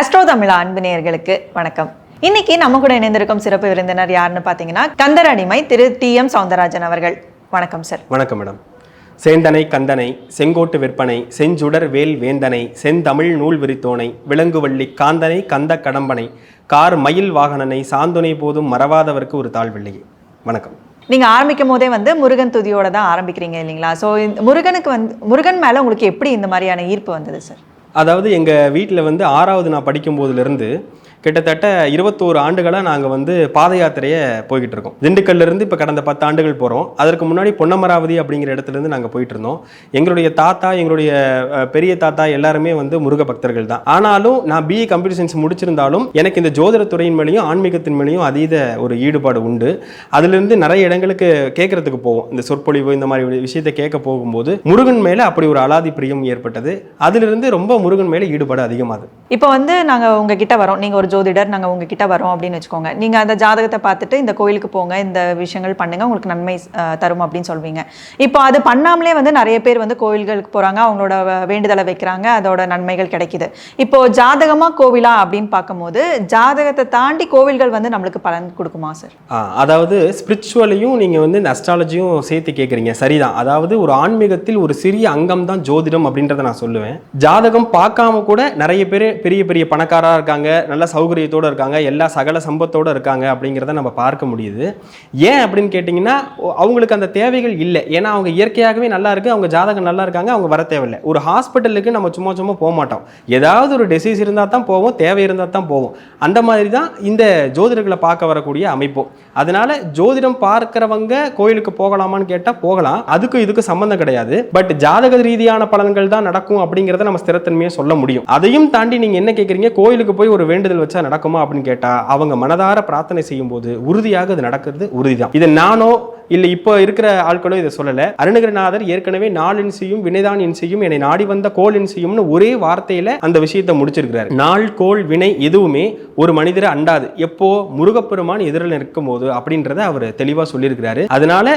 Astro Tamil அன்பு நேயர்களுக்கு வணக்கம். இன்னைக்கு நம்ம கூட இணைந்திருக்கும் சிறப்பு விருந்தினர் யாருன்னு பார்த்தீங்கன்னா கந்தர் அடிமை திரு டி எம் சவுந்தரராஜன் அவர்கள். வணக்கம் சார் வணக்கம் மேடம் சேந்தனை கந்தனை செங்கோட்டு விற்பனை செஞ்சுடர் வேல் வேந்தனை செந்தமிழ் நூல் விரித்தோனை விலங்குவள்ளி காந்தனை கந்த கடம்பனை கார் மயில் வாகனனை சாந்துணை போதும் மறவாதவர்க்கு ஒரு தாழ்வில்லையே வணக்கம். நீங்க ஆரம்பிக்கும் போதே வந்து முருகன் துதியோட தான் ஆரம்பிக்கிறீங்க இல்லைங்களா? ஸோ முருகனுக்கு வந்து முருகன் மேல உங்களுக்கு எப்படி இந்த மாதிரியான ஈர்ப்பு வந்தது சார் அதாவது எங்கள் வீட்டில் வந்து ஆறாவது நான் படிக்கும் போதுலேருந்து கிட்டத்தட்ட இருபத்தோரு ஆண்டுகளாக நாங்கள் வந்து பாத யாத்திரையை போய்கிட்டு இருக்கோம். திண்டுக்கல்ல இருந்து இப்போ கடந்த பத்து ஆண்டுகள் போகிறோம் அதற்கு முன்னாடி பொன்னமராவதி அப்படிங்கிற இடத்துலேருந்து நாங்கள் போயிட்டு இருந்தோம். எங்களுடைய தாத்தா எங்களுடைய பெரிய தாத்தா எல்லாருமே வந்து முருக பக்தர்கள் தான். ஆனாலும் நான் பிஇ கம்ப்யூட்டர் சயின்ஸ் முடிச்சிருந்தாலும் எனக்கு இந்த ஜோதிடத்துறையின் மேலேயும் ஆன்மீகத்தின் மேலேயும் அதீத ஒரு ஈடுபாடு உண்டு. அதுலேருந்து நிறைய இடங்களுக்கு கேட்கறதுக்கு போவோம். இந்த சொற்பொழிவு இந்த மாதிரி விஷயத்தை கேட்க போகும்போது முருகன் மேலே அப்படி ஒரு அலாதி பிரியம் ஏற்பட்டது. அதிலிருந்து ரொம்ப முருகன் மேலே ஈடுபாடு அதிகமாகுது. இப்போ வந்து நாங்க உங்ககிட்ட வரோம். நீங்கள் ஒரு ஜோதிடர் நாங்க உங்ககிட்ட வரோம் அப்படின்னு வச்சுக்கோங்க. நீங்கள் அந்த ஜாதகத்தை பார்த்துட்டு இந்த கோயிலுக்கு போங்க இந்த விஷயங்கள் பண்ணுங்கள் உங்களுக்கு நன்மை தரும் அப்படின்னு சொல்வீங்க. இப்போ அது பண்ணாமலே வந்து நிறைய பேர் வந்து கோயில்களுக்கு போகிறாங்க அவங்களோட வ- வேண்டுதலை வைக்கிறாங்க. அதோட நன்மைகள் கிடைக்குது. இப்போ ஜாதகமாக கோவிலா அப்படின்னு பார்க்கும்போது ஜாதகத்தை தாண்டி கோவில்கள் வந்து நம்மளுக்கு பலன் கொடுக்குமா சார்? அதாவது ஸ்பிரிச்சுவலையும் நீங்கள் வந்து அஸ்ட்ராலஜியும் சேர்த்து கேட்குறீங்க சரிதான். அதாவது ஒரு ஆன்மீகத்தில் ஒரு சிறிய அங்கம் தான் ஜோதிடம் அப்படின்றத நான் சொல்லுவேன். ஜாதகம் பார்க்காம கூட நிறைய பேர் பெரிய பெரிய பணக்காராக இருக்காங்க நல்ல சௌகரியத்தோடு இருக்காங்க எல்லா சகல சம்பத்தோடு இருக்காங்க அப்படிங்கிறத நம்ம பார்க்க முடியுது. ஏன் அப்படின்னு கேட்டிங்கன்னா அவங்களுக்கு அந்த தேவைகள் இல்லை. ஏன்னா அவங்க இயற்கையாகவே நல்லா இருக்குது அவங்க ஜாதகம் நல்லா இருக்காங்க அவங்க வர தேவையில்லை. ஒரு ஹாஸ்பிட்டலுக்கு நம்ம சும்மா சும்மா போக மாட்டோம். ஏதாவது ஒரு டிசீஸ் இருந்தால் தான் போவோம் தேவை இருந்தால் தான் போவோம். அந்த மாதிரி தான் இந்த ஜோதிடர்களை பார்க்க வரக்கூடிய அமைப்பும் அதனால ஜோதிடம் பார்க்குறவங்க கோயிலுக்கு போகலாமான்னு கேட்டால் போகலாம். அதுக்கும் இதுக்கு சம்மந்தம் கிடையாது. பட் ஜாதக ரீதியான பலன்கள் தான் நடக்கும் அப்படிங்கிறத நம்ம ஸ்திரத்தன்மையை சொல்ல முடியும். அதையும் தாண்டி நீங்கள் நீங்கள் என்ன கேட்குறீங்க கோயிலுக்கு போய் ஒரு வேண்டுதல் வச்சா நடக்குமா அப்படின்னு கேட்டால் அவங்க மனதார பிரார்த்தனை செய்யும் போது உறுதியாக அது நடக்கிறது உறுதிதான். இதை நானோ இல்லை இப்போ இருக்கிற ஆட்களோ இதை சொல்லலை. அருணகிரிநாதர் ஏற்கனவே நாளின் செய்யும் வினைதான் செய்யும் என்னை நாடி வந்த கோல் செய்யும்னு ஒரே வார்த்தையில அந்த விஷயத்தை முடிச்சிருக்கிறார். நாள் கோல் வினை எதுவுமே ஒரு மனிதரை அண்டாது. எப்போ முருகப்பெருமான் எதிரில் நிற்கும் போது அப்படின்றத அவர் தெளிவாக சொல்லியிருக்கிறாரு. அதனால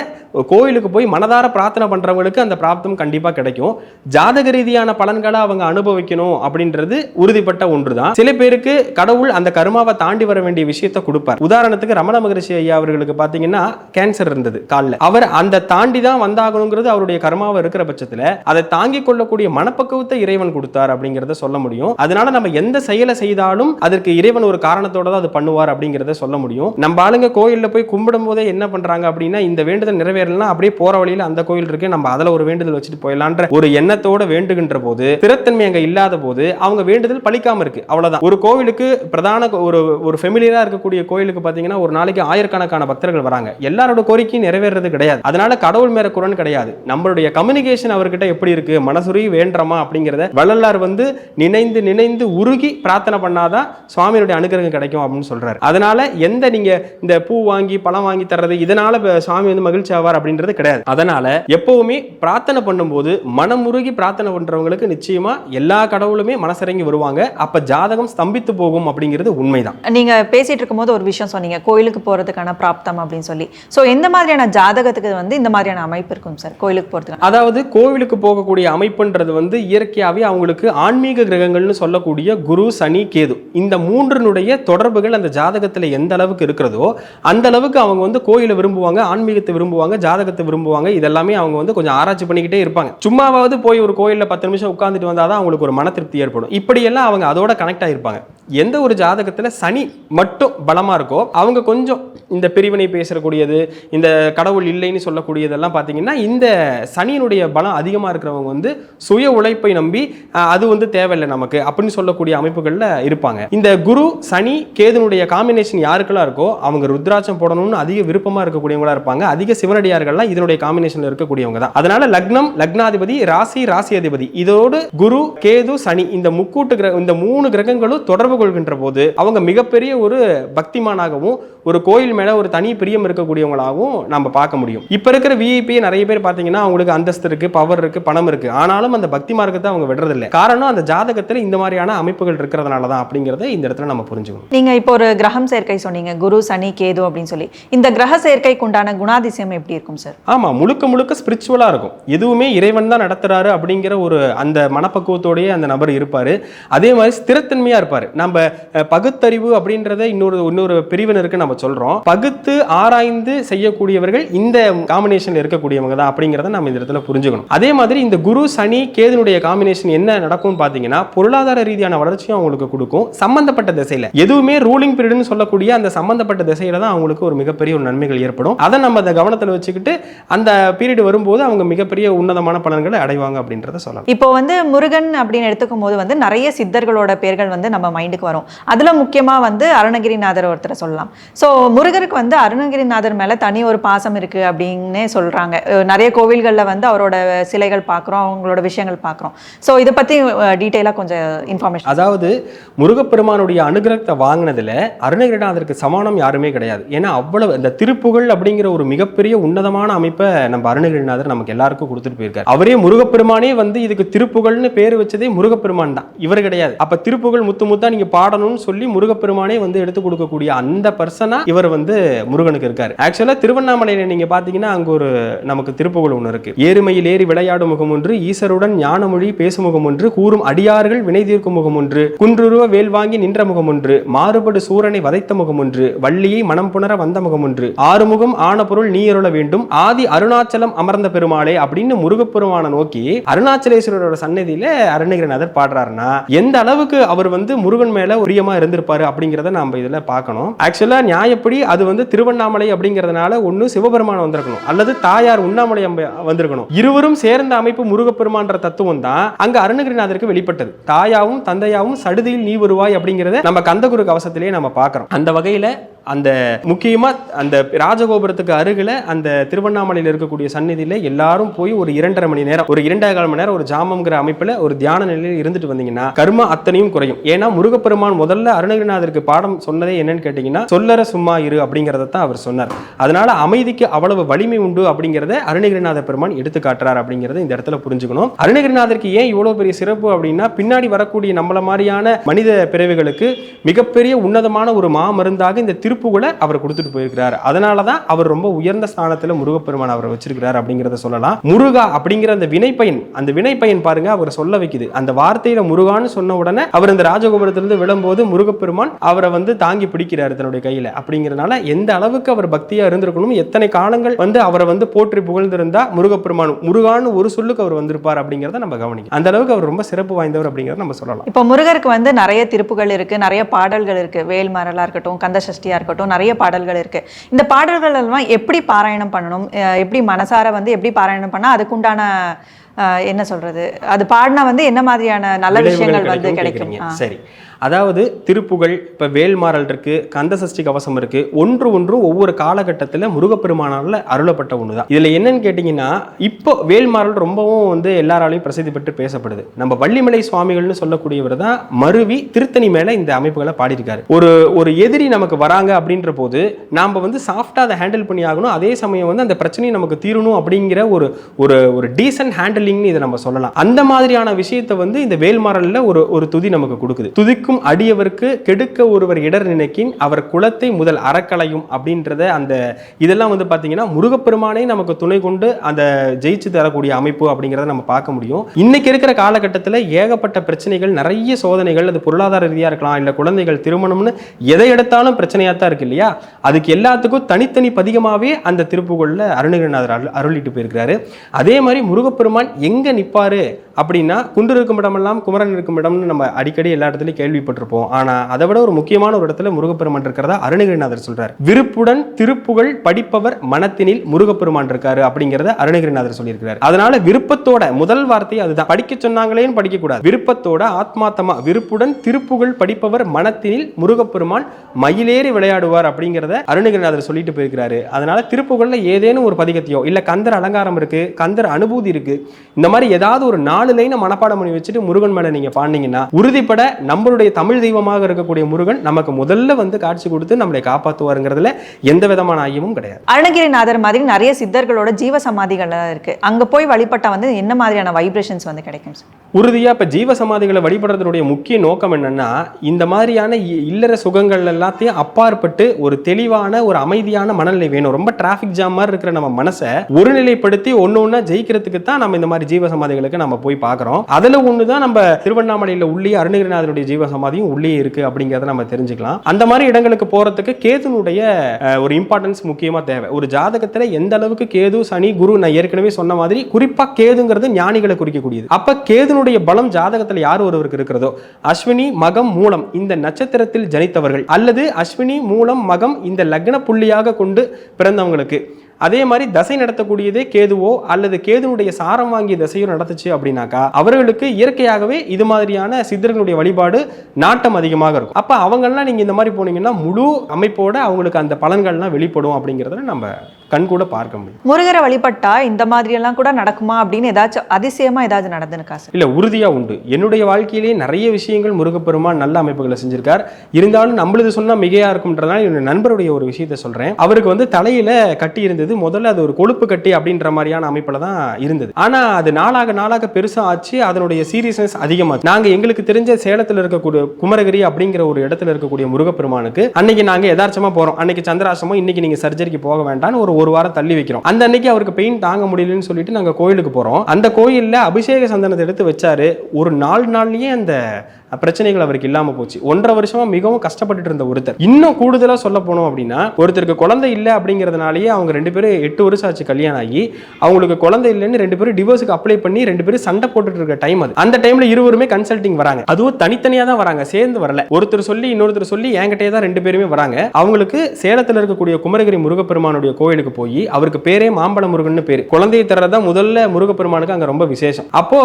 கோயிலுக்கு போய் மனதார பிரார்த்தனை பண்றவங்களுக்கு அந்த பிராப்தம் கண்டிப்பாக கிடைக்கும். ஜாதக ரீதியான பலன்களை அவங்க அனுபவிக்கணும் அப்படின்றது உறுதி உறுதிப்பட்ட ஒன்றுதான். சில பேருக்கு கடவுள் அந்த கருமாவை தாண்டி வர வேண்டிய விஷயத்தை கொடுப்பார். உதாரணத்துக்கு ரமண மகரிஷி ஐயா அவர்களுக்கு பாத்தீங்கன்னா கேன்சர் இருந்தது காலில். அவர் அந்த தாண்டி தான் வந்தாகணுங்கிறது அவருடைய கருமாவை இருக்கிற பட்சத்துல அதை தாங்கிக் கொள்ளக்கூடிய மனப்பக்குவத்தை இறைவன் கொடுத்தார் அப்படிங்கிறத சொல்ல முடியும். அதனால நம்ம எந்த செயலை செய்தாலும் அதற்கு இறைவன் ஒரு காரணத்தோட தான் அது பண்ணுவார் அப்படிங்கிறத சொல்ல முடியும். நம்ம ஆளுங்க கோயில்ல போய் கும்பிடும் போதே என்ன பண்றாங்க அப்படின்னா இந்த வேண்டுதல் நிறைவேறலாம் அப்படியே போற வழியில அந்த கோயில் இருக்கு நம்ம அதுல ஒரு வேண்டுதல் வச்சுட்டு போயிடலான்ற ஒரு எண்ணத்தோட வேண்டுகின்ற போது திறத்தன்மை அங்க இல்லாத போது அவங்க வேண்டுதல் பழிக்காமல் இருக்குது அவ்வளோதான் ஒரு கோவிலுக்கு பிரதான ஒரு ஒரு ஃபெமிலியராக இருக்கக்கூடிய கோயிலுக்கு பார்த்தீங்கன்னா ஒரு நாளைக்கு ஆயிரக்கணக்கான பக்தர்கள் வராங்க. எல்லாரோட கோரிக்கையும் நிறைவேறது கிடையாது. அதனால கடவுள் மேல குரன் கிடையாது. நம்மளுடைய கம்யூனிகேஷன் அவர்கிட்ட எப்படி இருக்கு? மனசுருகி வேண்டுறோமா? அப்படிங்கிறத வள்ளலார் வந்து நினைந்து நினைந்து உருகி பிரார்த்தனை பண்ணாதான் சுவாமியுடைய அனுகிரகம் கிடைக்கும் அப்படின்னு சொல்றாரு. அதனால எந்த நீங்க இந்த பூ வாங்கி பழம் வாங்கி தர்றது இதனால சுவாமி வந்து மகிழ்ச்சி ஆவார் அப்படின்றது கிடையாது. அதனால எப்பவுமே பிரார்த்தனை பண்ணும்போது மனமுருகி பிரார்த்தனை பண்றவங்களுக்கு நிச்சயமா எல்லா கடவுளுமே மனசிறங்கி வருவாங்க. அப்ப ஜாதகம் ஸ்தம்பித்து போகும் அப்படிங்கிறது உண்மைதான். நீங்க பேசிட்டு இருக்கும்போது ஒரு விஷயம் சொன்னீங்க. கோயிலுக்கு போறதுக்கான பிராப்தம் அப்படின்னு சொல்லி. ஸோ எந்த மாதிரியான ஜாதகத்துக்கு வந்து இந்த மாதிரியான அமைப்பு இருக்கும் சார்? கோயிலுக்கு போறதுக்கு? அதாவது கோவிலுக்கு போகக்கூடிய அமைப்புன்றது வந்து இயற்கையாகவே அவங்களுக்கு ஆன்மீக கிரகங்கள்னு சொல்லக்கூடிய குரு சனி கேது இந்த மூன்றினுடைய தொடர்புகள் அந்த ஜாதகத்தில் எந்த அளவுக்கு இருக்கிறதோ அந்த அளவுக்கு அவங்க வந்து கோயிலை விரும்புவாங்க ஆன்மீகத்தை விரும்புவாங்க ஜாதகத்தை விரும்புவாங்க. இதெல்லாமே அவங்க வந்து கொஞ்சம் ஆராய்ச்சி பண்ணிக்கிட்டே இருப்பாங்க. சும்மாவாவது போய் ஒரு கோயிலில் பத்து நிமிஷம் உட்காந்துட்டு வந்தால் தான் அவங்களுக்கு ஒரு மன திருப்தி ஏற்படும். இப்படியெல்லாம் அவங்க அதோட கனெக்ட் ஆகிருப்பாங்க எந்த ஒரு ஜாதகத்தில் சனி மட்டும் பலமாக இருக்கோ அவங்க கொஞ்சம் இந்த பிரிவினை பேசக்கூடியது இந்த கடவுள் இல்லைன்னு சொல்லக்கூடியதெல்லாம் பார்த்தீங்கன்னா இந்த சனியினுடைய பலம் அதிகமாக இருக்கிறவங்க வந்து சுய உழைப்பை நம்பி அது வந்து தேவையில்லை நமக்கு அப்படின்னு சொல்லக்கூடிய அமைப்புகளில் இருப்பாங்க. இந்த குரு சனி கேதுனுடைய காம்பினேஷன் யாருக்கெல்லாம் இருக்கோ அவங்க ருத்ராட்சம் போடணும்னு அதிக விருப்பமாக இருக்கக்கூடியவங்களா இருப்பாங்க. அதிக சிவனடியார்கள்லாம் இதனுடைய காம்பினேஷனில் இருக்கக்கூடியவங்க தான். அதனால லக்னம் லக்னாதிபதி ராசி ராசி அதிபதி இதோடு குரு கேது சனி இந்த முக்கூட்டு கிரக இந்த மூணு கிரகங்களும் தொடர்பு கொள்கின்ற போது அவங்க மிகப்பெரிய ஒரு பக்திமானாகவும் ஒரு கோயில் மேல ஒரு தனி பிரியம் இருக்கக்கூடியவங்களாகவும் நம்ம பார்க்க முடியும். இப்ப இருக்கிற விஐபி நிறைய பேர் பார்த்தீங்கன்னா அவங்களுக்கு அந்தஸ்து இருக்கு பவர் இருக்கு பணம் இருக்கு. ஆனாலும் அந்த பக்தி மார்க்கத்தை அவங்க விடுறதில்லை. காரணம் அந்த ஜாதகத்துல இந்த மாதிரியான அமைப்புகள் இருக்கிறதுனால தான் அப்படிங்கறத இந்த இடத்துல நம்ம புரிஞ்சுக்கணும். நீங்க இப்போ ஒரு கிரகம் சேர்க்கை சொன்னீங்க குரு சனி கேது அப்படின்னு சொல்லி. இந்த கிரக சேர்க்கைக்கு உண்டான குணாதிசயம் எப்படி இருக்கும் சார் ஆமா முழுக்க முழுக்க ஸ்பிரிச்சுவலா இருக்கும். எதுவுமே இறைவன் தான் நடத்துறாரு அப்படிங்கிற ஒரு அந்த மனப்பக்குவத்தோடயே அந்த நபர் இருப்பாரு. அதே மாதிரி ஸ்திரத்தன்மையா இருப்பாரு. நான் நம்ம பகுத்தறிவு அப்படின்றத இன்னொரு இன்னொரு பிரிவினருக்கு நம்ம சொல்றோம். பகுத்து ஆராய்ந்து செய்யக்கூடியவர்கள் இந்த காம்பினேஷன்ல இருக்கக்கூடியவங்க தான் அப்படிங்கிறத நம்ம இந்த இடத்துல புரிஞ்சுக்கணும். அதே மாதிரி இந்த குரு சனி கேதுனுடைய காம்பினேஷன் என்ன நடக்கும்னு பார்த்தீங்கன்னா பொருளாதார ரீதியான வளர்ச்சியும் அவங்களுக்கு கொடுக்கும். சம்பந்தப்பட்ட திசையில. எதுவுமே ரூலிங் பீரியட்னு சொல்லக்கூடிய அந்த சம்பந்தப்பட்ட திசையில தான் அவங்களுக்கு ஒரு மிகப்பெரிய ஒரு நன்மைகள் ஏற்படும். அதை நம்ம அதை கவனத்தில் வச்சுக்கிட்டு அந்த பீரியட் வரும்போது அவங்க மிகப்பெரிய உன்னதமான பலன்களை அடைவாங்க அப்படின்றத சொல்லலாம். இப்போ வந்து முருகன் அப்படின்னு எடுத்துக்கும் போது வந்து நிறைய சித்தர்களோட பேர்கள் வந்து நம்ம மைண்ட் மைண்டுக்கு வரும். அதுல முக்கியமா வந்து அருணகிரிநாதர் ஒருத்தரை சொல்லலாம். ஸோ முருகருக்கு வந்து அருணகிரிநாதர் மேல தனி ஒரு பாசம் இருக்கு அப்படின்னு சொல்கிறாங்க நிறைய கோவில்களில் வந்து அவரோட சிலைகள் பார்க்குறோம் அவங்களோட விஷயங்கள் பார்க்குறோம் ஸோ இதை பற்றி டீட்டெயிலாக கொஞ்சம் இன்ஃபர்மேஷன் அதாவது முருகப்பெருமானுடைய அனுகிரகத்தை வாங்கினதுல அருணகிரிநாதருக்கு சமானம் யாருமே கிடையாது. ஏன்னா அவ்வளவு இந்த திருப்புகழ் அப்படிங்கிற ஒரு மிகப்பெரிய உன்னதமான அமைப்பை நம்ம அருணகிரிநாதர் நமக்கு எல்லாருக்கும் கொடுத்துட்டு போயிருக்காரு. அவரே முருகப்பெருமானே வந்து இதுக்கு திருப்புகழ்னு பேர் வச்சதே முருகப்பெருமான் தான். இவர் கிடையாது. அப்ப திருப்புகழ் முத்து முத்தா நீங்க நீங்கள் பாடணும்னு சொல்லி முருகப்பெருமானே வந்து எடுத்து கொடுக்கக்கூடிய அந்த பர்சனாக இவர் வந்து முருகனுக்கு இருக்கார். ஆக்சுவலாக திருவண்ணாமலையில் நீங்கள் பார்த்தீங்கன்னா அங்கே ஒரு நமக்கு திருப்புகழ் ஒன்று இருக்குது ஏறுமையில் ஏறி விளையாடும் முகம் ஒன்று ஈசருடன் ஞானமொழி பேசும் முகம் ஒன்று கூறும் அடியார்கள் வினை தீர்க்கும் முகம் ஒன்று குன்றுருவ வேல் வாங்கி நின்ற முகம் ஒன்று மாறுபடு சூரனை வதைத்த முகம் ஒன்று வள்ளியை மனம் புணர வந்த முகம் ஒன்று ஆறுமுகம் ஆன பொருள் நீ அருள வேண்டும் ஆதி அருணாச்சலம் அமர்ந்த பெருமாளே அப்படின்னு முருகப்பெருமான நோக்கி அருணாச்சலேஸ்வரரோட சன்னதியில அருணகிரிநாதர் பாடுறாருன்னா எந்த அளவுக்கு அவர் வந்து முருகன் மேல உரியமா இருந்திருப்பாரு அப்படிங்கிறத நம்ம இதில் பார்க்கணும். ஆக்சுவலாக நியாயப்படி அது வந்து திருவண்ணாமலை அப்படிங்கிறதுனால ஒண்ணு சிவபெருமான் வந்திருக்கணும். அல்லது தாயார் உண்ணாமலை வந்திருக்கணும். இருவரும் சேர்ந்த அமைப்பு முருகப்பெருமான்ற தத்துவம் தான் அங்க அருணகிரிநாதருக்கு வெளிப்பட்டது. தாயாவும் தந்தையாவும் சடுதியில் நீ வருவாய் அப்படிங்கிறத நம்ம கந்தகுரு கவசத்திலேயே நம்ம பார்க்குறோம். அந்த வகையில் அந்த முக்கியமாக அந்த ராஜகோபுரத்துக்கு அருகில் அந்த திருவண்ணாமலையில் இருக்கக்கூடிய சந்நிதியில் எல்லாரும் போய் ஒரு இரண்டரை மணி நேரம் ஒரு இரண்டரை கால் மணி நேரம் ஒரு ஜாமங்கிற அமைப்பில் ஒரு தியான நிலையில் இருந்துட்டு வந்தீங்கன்னா கர்ம அத்தனையும் குறையும். ஏன்னா முருகப்பெருமான் முதல்ல அருணகிரிநாதருக்கு பாடம் சொன்னதே என்னன்னு கேட்டீங்கன்னா சொல்லற சும்மா இரு அப்படிங்கிறத தான் அவர் சொன்னார். அதனால அமைதிக்கு அவ்வளவு வலிமை உண்டு அப்படிங்கிறத அருணகிரிநாத பெருமான் எடுத்து காட்டுறார் அப்படிங்கிறத இந்த இடத்துல புரிஞ்சுக்கணும். அருணகிரிநாதருக்கு ஏன் இவ்வளவு பெரிய சிறப்பு அப்படின்னா பின்னாடி வரக்கூடிய நம்மள மாதிரியான மனித பிறவிகளுக்கு மிகப்பெரிய உன்னதமான ஒரு மாமருந்தாக இந்த திரு திருப்புகளை அவர் கொடுத்துட்டு போயிருக்கிறார். அதனால தான் அவர் ரொம்ப உயர்ந்த ஸ்தானத்தில் முருகப்பெருமான் அவரை வச்சிருக்கிறார் அப்படிங்கிறத சொல்லலாம். முருகா அப்படிங்கிற அந்த வினைப்பயன் அந்த வினைப்பயன் பாருங்க அவர் சொல்ல வைக்குது. அந்த வார்த்தையில முருகான்னு சொன்ன உடனே அவர் இந்த ராஜகோபுரத்திலிருந்து விழும்போது முருகப்பெருமான் அவரை வந்து தாங்கி பிடிக்கிறார் தன்னுடைய கையில. அப்படிங்கிறதுனால எந்த அளவுக்கு அவர் பக்தியா இருந்திருக்கணும் எத்தனை காலங்கள் வந்து அவரை வந்து போற்றி புகழ்ந்திருந்தா முருகப்பெருமான் முருகான்னு ஒரு சொல்லுக்கு அவர் வந்திருப்பார் அப்படிங்கிறத நம்ம கவனிக்கும் அந்த அளவுக்கு அவர் ரொம்ப சிறப்பு வாய்ந்தவர் அப்படிங்கிறத நம்ம சொல்லலாம். இப்போ முருகருக்கு வந்து நிறைய திருப்புகள் இருக்கு நிறைய பாடல்கள் இருக்கு. வேல்மரலா இருக்கட்டும் கந்த சஷ்டியா இருக்கட்டும் நிறைய பாடல்கள் இருக்கு. இந்த பாடல்கள் எல்லாம் எப்படி பாராயணம் பண்ணணும்? எப்படி மனசார வந்து எப்படி பாராயணம் பண்ணா அதுக்குண்டான என்ன சொல்றது? அது பாடினா வந்து என்ன மாதிரியான நல்ல விஷயங்கள் வந்து கிடைக்கும். சரி. அதாவது திருப்புகழ் இப்போ வேல்மாறல் இருக்குது கந்த சஷ்டி கவசம் இருக்குது ஒன்று ஒன்று ஒவ்வொரு காலகட்டத்தில் முருகப்பெருமானால் அருளப்பட்ட ஒன்று தான் இதில் என்னன்னு கேட்டிங்கன்னா இப்போ வேல்மாறல் ரொம்பவும் வந்து எல்லாராலையும் பிரசித்தி பெற்று பேசப்படுது. நம்ம வள்ளிமலை சுவாமிகள்னு சொல்லக்கூடியவர் தான் மருவி திருத்தணி மேலே இந்த அமைப்புகளை பாடியிருக்காரு. ஒரு ஒரு எதிரி நமக்கு வராங்க அப்படின்ற போது நாம் வந்து சாஃப்டாக அதை ஹேண்டில் பண்ணி ஆகணும். அதே சமயம் வந்து அந்த பிரச்சனையை நமக்கு தீரணும் அப்படிங்கிற ஒரு ஒரு ஒரு டீசன்ட் ஹேண்டிலிங்னு இதை நம்ம சொல்லலாம். அந்த மாதிரியான விஷயத்தை வந்து இந்த வேல்மாறலில் ஒரு ஒரு துதி நமக்கு கொடுக்குது. துதிக்கு இருக்கும் அடியவருக்கு கெடுக்க ஒருவர் இடர் நினைக்கின் அவர் குலத்தை முதல் அறக்கலையும் அப்படின்றத அந்த இதெல்லாம் வந்து பார்த்தீங்கன்னா முருகப்பெருமானே நமக்கு துணை கொண்டு அந்த ஜெயிச்சு தரக்கூடிய அமைப்பு அப்படிங்கிறத நம்ம பார்க்க முடியும். இன்னைக்கு இருக்கிற காலகட்டத்தில் ஏகப்பட்ட பிரச்சனைகள் நிறைய சோதனைகள் அது பொருளாதார ரீதியாக இருக்கலாம் இல்லை குழந்தைகள் திருமணம்னு எதை எடுத்தாலும் பிரச்சனையாக தான் இருக்கு இல்லையா? அதுக்கு எல்லாத்துக்கும் தனித்தனி பதிகமாகவே அந்த திருப்புகளில் அருணகிரிநாதர் அருள் அருளிட்டு போயிருக்கிறாரு. அதே மாதிரி முருகப்பெருமான் எங்கே நிற்பாரு அப்படின்னா குன்று இருக்கும் இடமெல்லாம் குமரன் இருக்கும் இடம்னு நம்ம அடிக்கடி எல்லா இடத்துலையும் கேள்விப்பட்டிருப்போம். ஆனால் அதை விட ஒரு முக்கியமான ஒரு இடத்துல முருகப்பெருமான் இருக்கிறதா அருணகிரிநாதர் சொல்றார். விருப்புடன் திருப்புகழ் படிப்பவர் மனத்தினில் முருகப்பெருமான் இருக்காரு அப்படிங்கிறத அருணகிரிநாதர் சொல்லியிருக்கிறார். அதனால விருப்பத்தோட முதல் வார்த்தை அதுதான். படிக்க சொன்னாங்களேன்னு படிக்க கூடாது விருப்பத்தோட ஆத்மாத்தமா விருப்புடன் திருப்புகழ் படிப்பவர் மனத்தினில் முருகப்பெருமான் மயிலேறி விளையாடுவார் அப்படிங்கிறத அருணகிரிநாதர் சொல்லிட்டு போயிருக்கிறாரு. அதனால திருப்புகள்ல ஏதேனும் ஒரு பதிகத்தையோ இல்ல கந்தர் அலங்காரம் இருக்கு கந்தர் அனுபூதி இருக்கு இந்த மாதிரி ஏதாவது ஒரு நாள் நாலு லைனை மனப்பாடம் பண்ணி வச்சுட்டு முருகன் மேல நீங்க பாடினீங்கன்னா உறுதிப்பட நம்மளுடைய தமிழ் தெய்வமாக இருக்கக்கூடிய முருகன் நமக்கு முதல்ல வந்து காட்சி கொடுத்து நம்மளை காப்பாற்றுவாருங்கிறதுல எந்த விதமான ஐயமும் கிடையாது. அருணகிரிநாதர் மாதிரி நிறைய சித்தர்களோட ஜீவ சமாதிகள் இருக்கு. அங்க போய் வழிபட்டா வந்து என்ன மாதிரியான வைப்ரேஷன்ஸ் வந்து கிடைக்கும் சார் உறுதியா இப்ப ஜீவ சமாதிகளை வழிபடுறதுடைய முக்கிய நோக்கம் என்னன்னா இந்த மாதிரியான இல்லற சுகங்கள் எல்லாத்தையும் அப்பாற்பட்டு ஒரு தெளிவான ஒரு அமைதியான மனநிலை வேணும். ரொம்ப டிராஃபிக் ஜாம் மாதிரி இருக்கிற நம்ம மனசை ஒருநிலைப்படுத்தி ஒன்று ஒன்றா ஜெயிக்கிறதுக்கு தான் நம்ம இந்த மாதிரி ஜீவ சமாதிகளுக்கு நம்ம போய் போய் பார்க்குறோம். அதில் ஒன்று தான் நம்ம திருவண்ணாமலையில் உள்ளே அருணகிரிநாதனுடைய ஜீவ சமாதியும் உள்ளே இருக்கு அப்படிங்கிறத நம்ம தெரிஞ்சுக்கலாம். அந்த மாதிரி இடங்களுக்கு போகிறதுக்கு கேதுனுடைய ஒரு இம்பார்ட்டன்ஸ் முக்கியமாக தேவை. ஒரு ஜாதகத்தில் எந்த அளவுக்கு கேது சனி குரு நான் ஏற்கனவே சொன்ன மாதிரி குறிப்பாக கேதுங்கிறது ஞானிகளை குறிக்கக்கூடியது. அப்போ கேதுனுடைய பலம் ஜாதகத்தில் யார் ஒருவருக்கு இருக்கிறதோ? அஸ்வினி மகம் மூலம் இந்த நட்சத்திரத்தில் ஜனித்தவர்கள். அல்லது அஸ்வினி மூலம் மகம் இந்த லக்ன புள்ளியாக கொண்டு பிறந்தவங்களுக்கு அதே மாதிரி தசை நடத்தக்கூடியதே கேதுவோ அல்லது கேதுனுடைய சாரம் வாங்கிய தசையோ நடத்துச்சு அப்படின்னாக்கா அவர்களுக்கு இயற்கையாகவே இது மாதிரியான சித்தர்களுடைய வழிபாடு நாட்டம் அதிகமாக இருக்கும். அப்ப அவங்கெல்லாம் நீங்க இந்த மாதிரி போனீங்கன்னா முழு அமைப்போட அவங்களுக்கு அந்த பலன்கள்லாம் வெளிப்படும் அப்படிங்கிறத நம்ம கண் கூட பார்க்க முடியும். முருகரை வழிபட்டா இந்த மாதிரி எல்லாம் கூட நடக்குமா அப்படின்னு ஏதாச்சும் அதிசயமா ஏதாச்சும் நடந்துனுக்கா சார் இல்ல உறுதியா உண்டு. என்னுடைய வாழ்க்கையிலேயே நிறைய விஷயங்கள் முருகப்பெருமான் நல்ல அமைப்புகளை செஞ்சிருக்கார். இருந்தாலும் நம்மளது சொன்னா மிகையா இருக்கும்ன்றதுனால என்னுடைய நண்பருடைய ஒரு விஷயத்தை சொல்றேன். அவருக்கு வந்து தலையில கட்டி இருந்தது முதல்ல அது ஒரு கொழுப்பு கட்டி அப்படின்ற மாதிரியான அமைப்புல தான் இருந்தது. ஆனா அது நாளாக நாளாக பெருசா ஆச்சு அதனுடைய சீரியஸ்னஸ் அதிகமாச்சு. நாங்க எங்களுக்கு தெரிஞ்ச சேலத்துல இருக்கக்கூடிய குமரகிரி அப்படிங்கிற ஒரு இடத்துல இருக்கக்கூடிய முருகப்பெருமானுக்கு அன்னைக்கு நாங்க யதார்த்தமா போறோம். அன்னைக்கு சந்திராசிரமம் இன்னைக்கு நீங்க சர்ஜரிக்கு போக வேண்டாம்னு ஒரு ஒரு வாரம் தள்ளி வைக்கிறோம். அந்த அன்னைக்கு அவருக்கு பெயின் தாங்க முடியலன்னு சொல்லிட்டு நாங்கள் கோயிலுக்கு போகிறோம் அந்த கோயிலில் அபிஷேக சந்தனத்தை எடுத்து வச்சாரு. ஒரு நாலு நாள்லயே அந்த பிரச்சனைகள் அவருக்கு இல்லாம போச்சு. ஒன்றரை வருஷமா மிகவும் கஷ்டப்பட்டுட்டு இருந்த ஒருத்தர். இன்னும் கூடுதலா சொல்ல போனோம் அப்படின்னா ஒருத்தருக்கு குழந்தை இல்லை அப்படிங்கிறதுனாலயே அவங்க ரெண்டு பேரும் எட்டு வருஷம் ஆச்சு கல்யாணம் ஆகி. அவங்களுக்கு குழந்தை இல்லைன்னு ரெண்டு பேரும் டிவோர்ஸுக்கு அப்ளை பண்ணி ரெண்டு பேரும் சண்டை போட்டுட்டு இருக்க டைம் அது. அந்த டைம்ல இருவருமே கன்சல்டிங் வராங்க. அதுவும் தனித்தனியா தான் வராங்க சேர்ந்து வரல. ஒருத்தர் சொல்லி இன்னொருத்தர் சொல்லி என்கிட்டே தான் ரெண்டு பேருமே வராங்க. அவங்களுக்கு சேலத்துல இருக்கக்கூடிய குமரகிரி முருகப்பெருமானுடைய கோயிலுக்கு போய் அவருக்கு பேரே மாம்பழ முருகன் பேர். குழந்தையை தர்றதா முதல்ல முருகப்பெருமானுக்கு அங்க ரொம்ப விசேஷம். அப்போ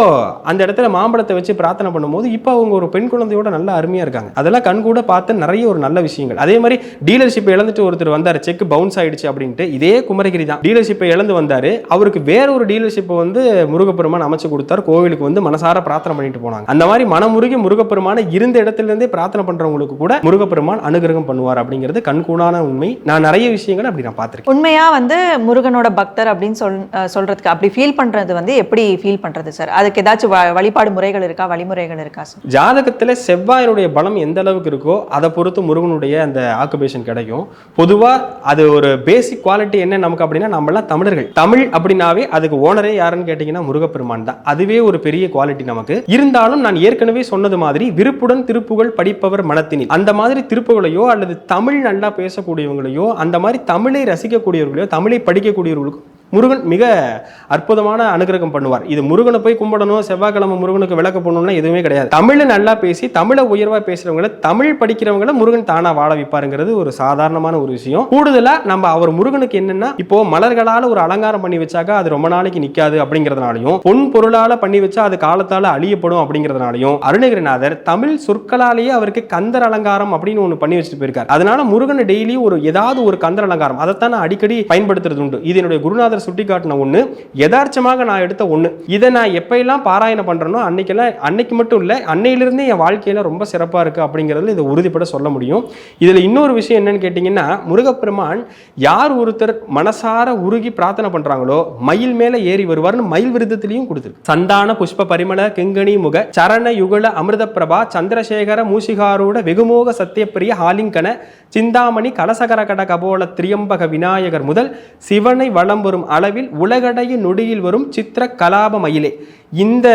அந்த இடத்துல மாம்பழத்தை வச்சு பிரார்த்தனை பண்ணும்போது இப்போ அவங்க ஒரு பெண் குழந்தையோட நல்லா அருமையா இருக்காங்க. அதெல்லாம் கண் கூட பார்த்து நிறைய ஒரு நல்ல விஷயங்கள். அதே மாதிரி டீலர்ஷிப் இழந்துட்டு ஒருத்தர் வந்தார் செக் பவுன்ஸ் ஆயிடுச்சு அப்படின்ட்டு இதே குமரகிரி தான். டீலர்ஷிப்பை இழந்து வந்தாரு. அவருக்கு வேற ஒரு டீலர்ஷிப்பை வந்து முருகப்பெருமான் அமைச்சு கொடுத்தார். கோவிலுக்கு வந்து மனசார பிரார்த்தனை பண்ணிட்டு போனாங்க. அந்த மாதிரி மனமுருகி முருகப்பெருமான இருந்த இடத்துல இருந்தே பிரார்த்தனை பண்றவங்களுக்கு கூட முருகப்பெருமான் அனுகிரகம் பண்ணுவார் அப்படிங்கிறது கண்கூடான உண்மை. நான் நிறைய விஷயங்கள் அப்படி நான் பார்த்திருக்கேன். உண்மையா வந்து முருகனோட பக்தர் அப்படின்னு சொல் சொல்றதுக்கு அப்படி ஃபீல் பண்றது வந்து எப்படி ஃபீல் பண்றது சார் அதுக்கு ஏதாச்சும் வழிபாடு முறைகள் இருக்கா? வழிமுறைகள் இருக்கா சார் ஜாதகத்தில் செவ்வாயினுடைய பலம் எந்த அளவுக்கு இருக்கோ அதை பொறுத்து முருகனுடைய அந்த ஆக்குபேஷன் கிடைக்கும். பொதுவாக அது ஒரு பேசிக் குவாலிட்டி என்ன நமக்கு அப்படின்னா நம்மளாம் தமிழர்கள். தமிழ் அப்படின்னாவே அதுக்கு ஓனரே யாருன்னு கேட்டிங்கன்னா முருகப்பெருமான் தான். அதுவே ஒரு பெரிய குவாலிட்டி நமக்கு. இருந்தாலும் நான் ஏற்கனவே சொன்னது மாதிரி விருப்புடன் திருப்புகழ் படிப்பவர் மனத்தினில். அந்த மாதிரி திருப்புகளையோ அல்லது தமிழ் நல்லா பேசக்கூடியவங்களையோ அந்த மாதிரி தமிழை ரசிக்கக்கூடியவர்களையோ தமிழை படிக்கக்கூடியவர்களுக்கும் முருகன் மிக அற்புதமான அனுகிரகம் பண்ணுவார். இது முருகனை போய் கும்பிடணும் செவ்வாய்க்கிழமை முருகனுக்கு விளக்க பண்ணணும்னா எதுவுமே கிடையாது. தமிழை நல்லா பேசி தமிழை உயர்வா பேசுறவங்கள தமிழ் படிக்கிறவங்கள முருகன் தானா வாழ வைப்பாருங்கிறது ஒரு சாதாரணமான ஒரு விஷயம். கூடுதலா நம்ம அவர் முருகனுக்கு என்னன்னா இப்போ மலர்களால ஒரு அலங்காரம் பண்ணி வச்சாக்கா அது ரொம்ப நாளைக்கு நிக்காது அப்படிங்கிறதுனாலையும் பொன் பொருளால பண்ணி வச்சா அது காலத்தால அழியப்படும் அப்படிங்கிறதுனாலையும் அருணகிரிநாதர் தமிழ் சொற்களாலேயே அவருக்கு கந்தர் அலங்காரம் அப்படின்னு ஒன்று பண்ணி வச்சுட்டு போயிருக்காரு. அதனால முருகன் டெய்லி ஒரு ஏதாவது ஒரு கந்தர் அலங்காரம் அதைத்தான் நான் அடிக்கடி பயன்படுத்துறது உண்டு இது என்னுடைய குருநாதர் சுட்டி காட்டின ஒன்று யதார்த்தமாக நான் எடுத்த ஒன்று இதை நான் எப்பயெல்லாம் பாராயணம் பண்ணுறனோ அன்னைக்கெல்லாம் அன்னைக்கு மட்டும் இல்லை அன்னையிலிருந்தே என் வாழ்க்கையில ரொம்ப சிறப்பாக இருக்கு அப்படிங்கிறதுல இதை உறுதிப்பட சொல்ல முடியும். இதில் இன்னொரு விஷயம் என்னன்னு கேட்டிங்கன்னா முருகப்பெருமான் யார் ஒருத்தர் மனசார உருகி பிரார்த்தனை பண்றாங்களோ மயில் மேலே ஏறி வருவார்னு மயில் விருதத்திலையும் கொடுத்துருக்கு. சந்தான புஷ்ப பரிமள கிங்கணி முக சரண யுகல அமிர்த பிரபா சந்திரசேகர மூசிகாரோட வெகுமோக சத்தியப்பிரிய ஹாலிங்கன சிந்தாமணி கலசகர கட கபோல திரியம்பக விநாயகர் முதல் சிவனை வளம் வரும் அளவில் உலகடைய நொடியில் வரும் சித்திர கலாப மயிலே. இந்த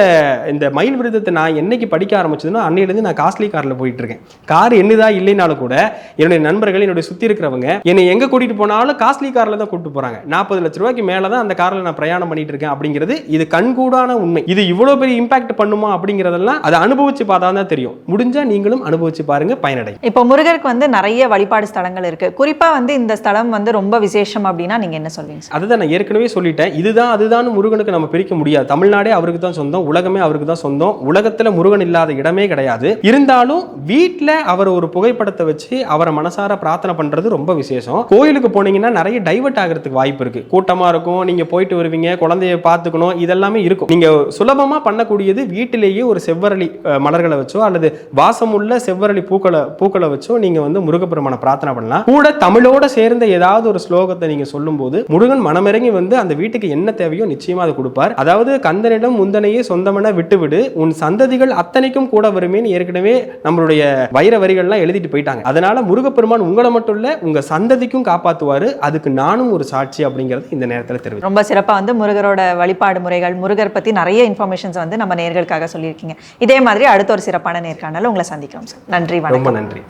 இந்த மயில் விருதத்தை நான் என்னைக்கு படிக்க ஆரம்பிச்சதுன்னா அன்னையிலேருந்து நான் காஸ்ட்லி காரில் போயிட்டு இருக்கேன் கார் என்னதா இல்லைனாலும் கூட என்னுடைய நண்பர்கள் என்னுடைய சுற்றி இருக்கிறவங்க என்னை எங்கே கூட்டிகிட்டு போனாலும் காஸ்ட்லி காரில் தான் கூட்டிட்டு போகிறாங்க நாற்பது லட்ச ரூபாய்க்கு மேலே தான் அந்த காரில் நான் பிரயாணம் பண்ணிட்டு இருக்கேன் அப்படிங்கிறது இது கண்கூடான உண்மை. இது இவ்வளோ பெரிய இம்பாக்ட் பண்ணுமா அப்படிங்கிறதெல்லாம் அதை அனுபவிச்சு பார்த்தா தான் தெரியும். முடிஞ்சா நீங்களும் அனுபவிச்சு பாருங்க பயனடை இப்போ முருகருக்கு வந்து நிறைய வழிபாடு ஸ்தலங்கள் இருக்கு. குறிப்பா வந்து இந்த ஸ்தலம் வந்து ரொம்ப விசேஷம் அப்படின்னா நீங்க என்ன சொல்வீங்க அதுதான் நான் ஏற்கனவே சொல்லிட்டேன். இதுதான் அதுதான் முருகனுக்கு நம்ம பிரிக்க முடியாது. தமிழ்நாடே அவருக்கு தான் சொந்தம் உலகமே அவருக்கு தான் சொந்தம். உலகத்துல முருகன் இல்லாத இடமே கிடையாது. இருந்தாலும் வீட்ல அவர் ஒரு புகைப்படத்தை வச்சு அவரை மனசார பிரார்த்தனை பண்றது ரொம்ப விசேஷம். கோயிலுக்கு போனீங்கன்னா நிறைய டைவர்ட் ஆகிறதுக்கு வாய்ப்பு இருக்கு. கூட்டமா இருக்கும் நீங்க போயிட்டு வருவீங்க குழந்தைய பார்த்துக்கணும் இதெல்லாமே இருக்கும். நீங்க சுலபமா பண்ணக்கூடியது வீட்டிலேயே ஒரு செவ்வரளி மலர்களை வச்சோ அல்லது வாசமுள்ள செவ்வரளி பூக்களை பூக்களை வச்சோ நீங்க வந்து முருகப்பெருமான பிரார்த்தனை பண்ணலாம். கூட தமிழோட சேர்ந்த ஏதாவது ஒரு ஸ்லோகத்தை நீங்க சொல்லும்போது முருகன் மனமிறங்கி வந்து அந்த வீட்டுக்கு என்ன தேவையோ நிச்சயமா அதை கொடுப்பார். அதாவது கந்தனிடம் முந்தனையே சொந்தமென விட்டுவிடு. உன் சந்ததிகள் அத்தனைக்கும் கூட வருமேன்னு ஏற்கனவே நம்மளுடைய வைர வரிகள்லாம் எழுதிட்டு போயிட்டாங்க. அதனால முருகப்பெருமான் உங்களை மட்டும் இல்ல உங்க சந்ததிக்கும் காப்பாத்துவாரு. அதுக்கு நானும் ஒரு சாட்சி அப்படிங்கறது இந்த நேரத்துல தெரிவிச்சு ரொம்ப சிறப்பாக வந்து முருகரோட வழிபாடு முறைகள் முருகர் பற்றி நிறைய இன்ஃபர்மேஷன்ஸ் வந்து நம்ம நேர்களுக்காக சொல்லியிருக்கீங்க. இதே மாதிரி அடுத்த ஒரு சிறப்பான நேர்காணல உங்களை சந்திக்கிறோம் சார். நன்றி வணக்கம். ரொம்ப நன்றி.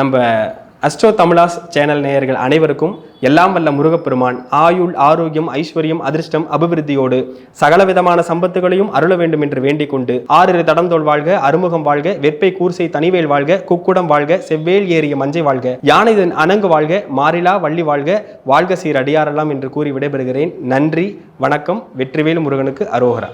நம்ம அஸ்ட்ரோ தமிழாஸ் சேனல் நேயர்கள் அனைவருக்கும் எல்லாம் வல்ல முருகப்பெருமான் ஆயுள் ஆரோக்கியம் ஐஸ்வர்யம் அதிர்ஷ்டம் அபிவிருத்தியோடு சகல விதமான சம்பத்துகளையும் அருள வேண்டும் என்று வேண்டிக் கொண்டு ஆறிரு தடந்தோள் வாழ்க அறுமுகம் வாழ்க வெப்பை கூர்சை தனிவேல் வாழ்க குக்குடம் வாழ்க செவ்வேல் ஏறிய மஞ்சை வாழ்க. யானைதன் அணங்கு வாழ்க மாறிலா வள்ளி வாழ்க வாழ்க சீர் அடியாரெல்லாம் என்று கூறி விடைபெறுகிறேன். நன்றி வணக்கம் வெற்றிவேல் முருகனுக்கு அரோகரா.